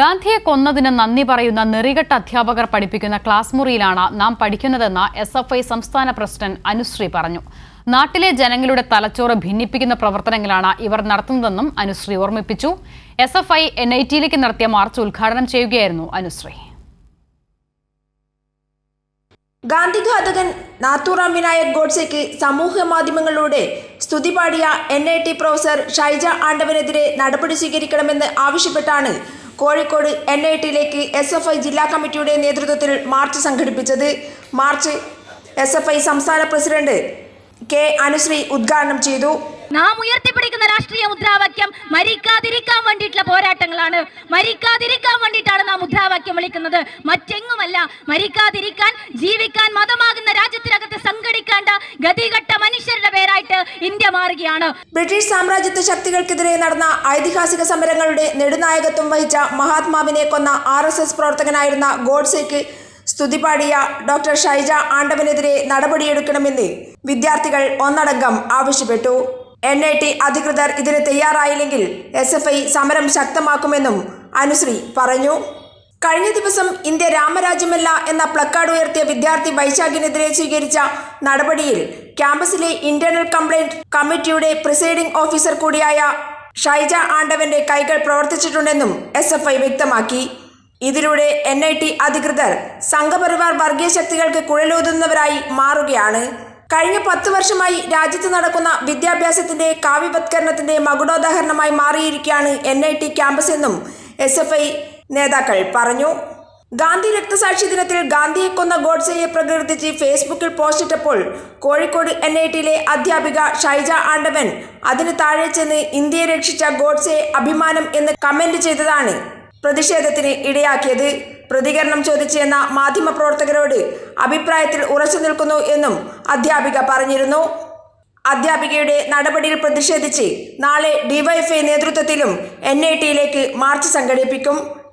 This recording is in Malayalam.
ഗാന്ധിയെ കൊന്നതിന് നന്ദി പറയുന്ന നെറികെട്ട അധ്യാപകർ പഠിപ്പിക്കുന്ന ക്ലാസ് മുറിയിലാണ് നാം പഠിക്കുന്നതെന്ന് എസ് എഫ് ഐ സംസ്ഥാന പ്രസിഡന്റ് അനുശ്രീ പറഞ്ഞു. നാട്ടിലെ ജനങ്ങളുടെ തലച്ചോറ് ഭിന്നിപ്പിക്കുന്ന പ്രവർത്തനങ്ങളാണ് ഇവർ നടത്തുന്നതെന്നും അനുശ്രീ ഓർമ്മിപ്പിച്ചു. S F I N I ടിയിലേക്ക് നടത്തിയ മാർച്ച് ഉദ്ഘാടനം ചെയ്യുകയായിരുന്നു അനുശ്രീ. ഗാന്ധിഘാതകൻ നാത്തൂറാം വിനായക് ഗോഡ്സെക്ക് സമൂഹ മാധ്യമങ്ങളിലൂടെ സ്തുതി പാടിയ N I T professor Shaija ആണ്ടവനെതിരെ നടപടി സ്വീകരിക്കണമെന്ന് ആവശ്യപ്പെട്ടാണ് കോഴിക്കോട് എൻ ഐ ടിയിലേക്ക് എസ് എഫ് ഐ ജില്ലാ കമ്മിറ്റിയുടെ നേതൃത്വത്തിൽ മാർച്ച് സംഘടിപ്പിച്ചത്. മാർച്ച് എസ് എഫ് ഐ സംസ്ഥാന പ്രസിഡന്റ് കെ അനുശ്രീ ഉദ്ഘാടനം ചെയ്തു. നാം ഉയർത്തിപ്പിടിക്കുന്ന രാഷ്ട്രീയ മുദ്രാവാക്യം മരിക്കാതിരിക്കാൻ വേണ്ടിയിട്ടുള്ള പോരാട്ടങ്ങളാണ്. മരിക്കാതിരിക്കാൻ വേണ്ടിയിട്ടാണ് നാം മുദ്രാവാക്യം വിളിക്കുന്നത്. മറ്റെങ്ങുമല്ല മരിക്കാതിരിക്കാൻ ജീവിക്കാൻ മതമാകുന്ന രാജ്യത്തിനകത്ത് സംഘടിക്കേണ്ട ഗതികെട്ട ഇന്ത്യ മാറുകയാണ്. ബ്രിട്ടീഷ് സാമ്രാജ്യത്വ ശക്തികൾക്കെതിരെ നടന്ന ഐതിഹാസിക സമരങ്ങളുടെ നെടുനായകത്വം വഹിച്ച മഹാത്മാവിനെ കൊന്ന ആർ എസ് എസ് പ്രവർത്തകനായിരുന്ന ഗോഡ്സെക്ക് സ്തുതി പാടിയ ഡോക്ടർ ഷൈജ ആണ്ടവനെതിരെ നടപടിയെടുക്കണമെന്ന് വിദ്യാർത്ഥികൾ ഒന്നടങ്കം ആവശ്യപ്പെട്ടു. എൻ ഐ ടി അധികൃതർ ഇതിന് തയ്യാറായില്ലെങ്കിൽ എസ് എഫ് ഐ സമരം ശക്തമാക്കുമെന്നും അനുശ്രീ പറഞ്ഞു. കഴിഞ്ഞ ദിവസം ഇന്ത്യ രാമരാജ്യമല്ല എന്ന പ്ലക്കാർഡ് ഉയർത്തിയ വിദ്യാർത്ഥി വൈശാഖിനെതിരെ സ്വീകരിച്ച നടപടിയിൽ ക്യാമ്പസിലെ ഇന്റേണൽ കംപ്ലൈന്റ് കമ്മിറ്റിയുടെ പ്രിസൈഡിംഗ് ഓഫീസർ കൂടിയായ ഷൈജ ആണ്ടവന്റെ കൈകൾ പ്രവർത്തിച്ചിട്ടുണ്ടെന്നും എസ് എഫ് ഐ വ്യക്തമാക്കി. ഇതിലൂടെ എൻ ഐ ടി അധികൃതർ സംഘപരിവാർ വർഗീയ ശക്തികൾക്ക് കുഴലൂതുന്നവരായി മാറുകയാണ്. കഴിഞ്ഞ പത്ത് വർഷമായി രാജ്യത്ത് നടക്കുന്ന വിദ്യാഭ്യാസത്തിന്റെ കാവ്യവത്കരണത്തിന്റെ മകുടോദാഹരണമായി മാറിയിരിക്കുകയാണ് എൻ ഐ ടി ക്യാമ്പസ് എന്നും എസ് എഫ് ഐ നേതാക്കൾ പറഞ്ഞു. ഗാന്ധി രക്തസാക്ഷി ദിനത്തിൽ ഗാന്ധിയെ കൊന്ന ഗോഡ്സെയെ പ്രകീർത്തിച്ച് ഫേസ്ബുക്കിൽ പോസ്റ്റിട്ടപ്പോൾ കോഴിക്കോട് എൻ ഐ ടിയിലെ അധ്യാപിക ഷൈജ ആണ്ടവൻ അതിന് താഴെ ചെന്ന് ഇന്ത്യയെ രക്ഷിച്ച ഗോഡ്സെ അഭിമാനം എന്ന് കമന്റ് ചെയ്തതാണ്. പ്രതിഷേധത്തിന് ഇടയാക്കിയത് പ്രതികരണം ചോദിച്ചെന്ന മാധ്യമപ്രവർത്തകരോട് അഭിപ്രായത്തിൽ ഉറച്ചു നിൽക്കുന്നു എന്നും അധ്യാപിക പറഞ്ഞിരുന്നു. അധ്യാപികയുടെ നടപടിയിൽ പ്രതിഷേധിച്ച് നാളെ ഡിവൈഎഫ്ഐ നേതൃത്വത്തിലും എൻ ഐ ടിയിലേക്ക് മാർച്ച് സംഘടിപ്പിക്കും.